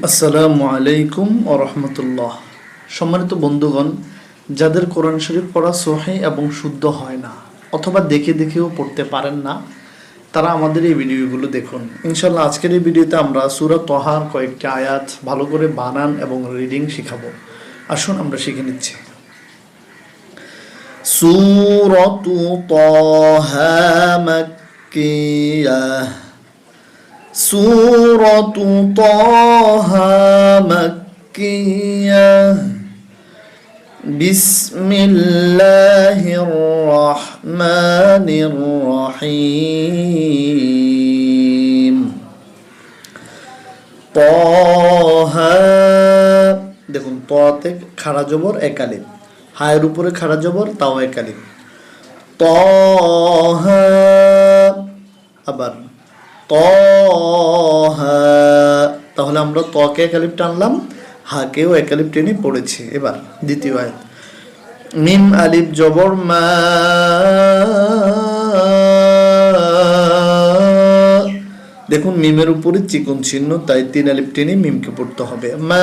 আসসালামু আলাইকুম ও রহমতুল্লাহ। সম্মানিত বন্ধুগণ, যাদের কোরআন শরীফ পড়া সহি এবং শুদ্ধ হয় না অথবা দেখে দেখেও পড়তে পারেন না, তারা আমাদের এই ভিডিওগুলো দেখুন। ইনশাল্লাহ আজকের এই ভিডিওতে আমরা সুরা তহার কয়েকটি আয়াত ভালো করে বানান এবং রিডিং শিখাবো। আসুন আমরা শিখে নিচ্ছি। সুরতু তহা মাক্কিয়াহ سورة طه مكية بسم الله الرحمن الرحيم طه দেখুন ততে খাড়া জবর একালিপ হায়ের উপরে খাড়া জবর তাও একালিপ তহ আবার তহা। তাহলে আমরা তকে একালিপ টানলাম হাকেও একালিপ টেনে পড়েছি। এবার দ্বিতীয় আয়াত। মিম আলিফ জবর মা। দেখুন, মিমের উপরে চিকন চিহ্ন, তাই তিন আলিফ টেনে মিমকে পড়তে হবে। মা।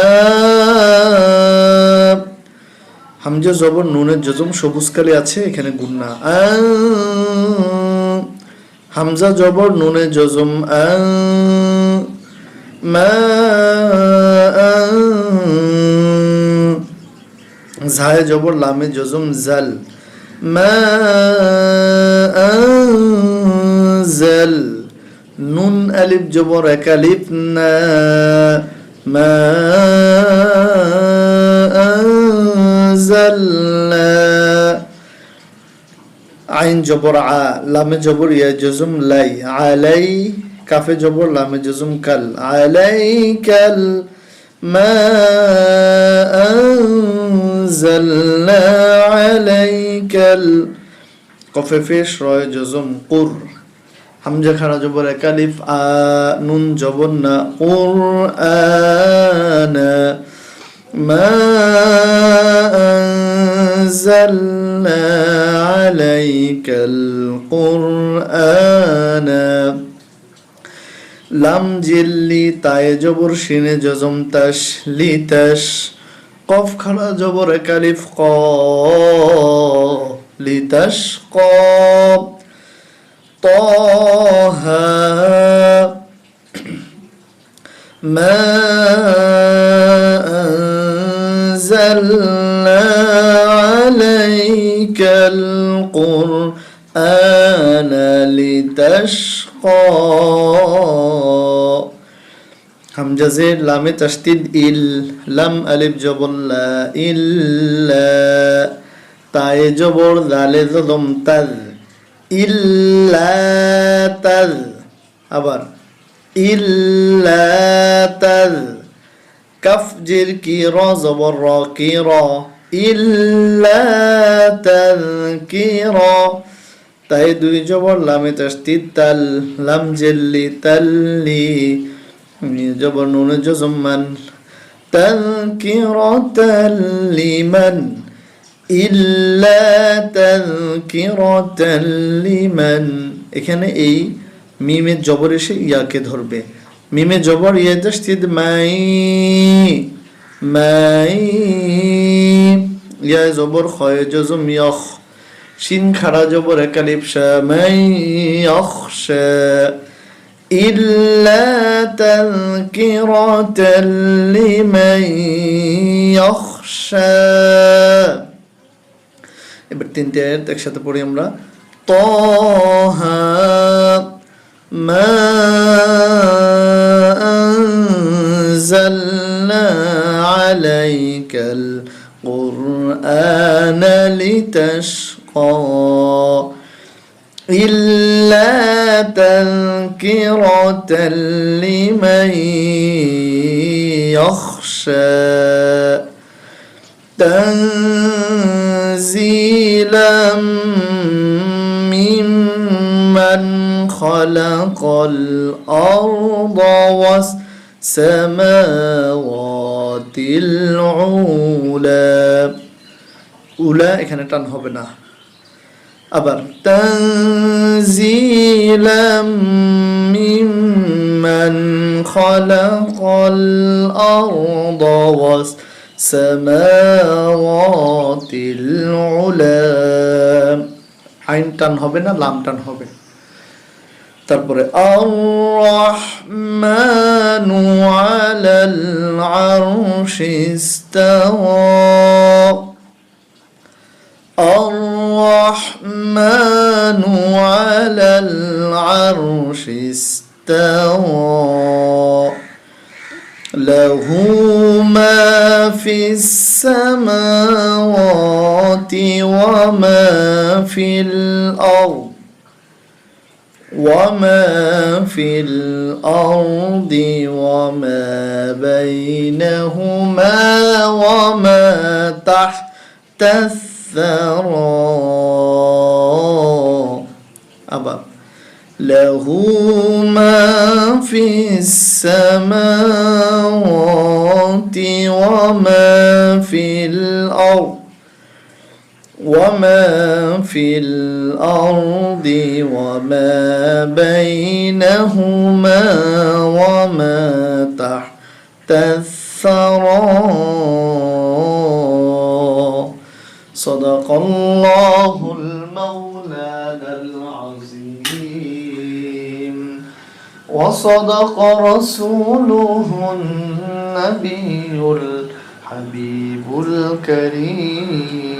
হামজা জবর, নুনের যজম সবুজ কালি আছে, এখানে গুন্না আ। হামজা জবর নুনে জজম ঝায় জবর, লামে জজম, জাল। জাল নুন, আলিফ, জবর, এক আলিফ, না। মা আইন জবর আ, লামে জবর ইয়া জজম লাই, আলাই কাফে জবর, লামে জজম কাল, আলাই কাল মা আনজালনা আলাইকাল কফে ফেশ রয় জজম কুর। হামজা খাড়া জবর একালিফ আ, নুন জবর না, কুর আনা ما أنزلنا عليك القرآن লাম জিল্লি তায়ে জবর শিনে জজম তাস লি তাস কফ খাড়া জবর একালিফ ক লি তাস ক طه ما أنزلنا عليك القرآن لتشقى হামজা জের লামে তাসদিদ ইল লাম আলিফ জবর লা ইল্লা তায়ে জবর দালে জদম তাজ ইল্লা তাজ আবার ইল্লা তাজ কাফ জির কি র জবর র কি র ইল্লা তাই দুই জবর লামে তাল লাম জেল্লি, তাল্লি। জবর নুন জজমান তাযকিরাতাল লিমান। ইল্লা এখানে এই মিমের জবর এসে ইয়াকে ধরবে। মিমে জবর ইয়ে তাসদিদ মাই। মাই ইয়া জবর খয় জজম ইয়খ শিন খাড়া জবর একালিপ শা মাই ইয়খশা إلا تذكرة لمن يخشى এবার তিনটে আয়াত একসাথে পড়ি আমরা তহা মা القرآن لتشقى إلا تذكرة لمن يخشى. تنزيلا ممن خلق الأرض والسماوات العلى. উলা এখানে টান হবে না আবার তানজিলাম মিম من خلق الأرض والسماوات العلا আইন টান হবে না লাম টান হবে তারপরে আর-রাহমানু আলাল আরশি ইস্তাওয়া الرحمن على العرش استوى. له ما في السماوات وما في الأرض وما في الأرض وما بينهما وما تحت الثرى له ما في السماوات وما في الأرض وما في الأرض وما بينهما وما تحت الثرى. صدق الله المولانا العظيم. وصدق رسوله النبي الحبيب الكريم.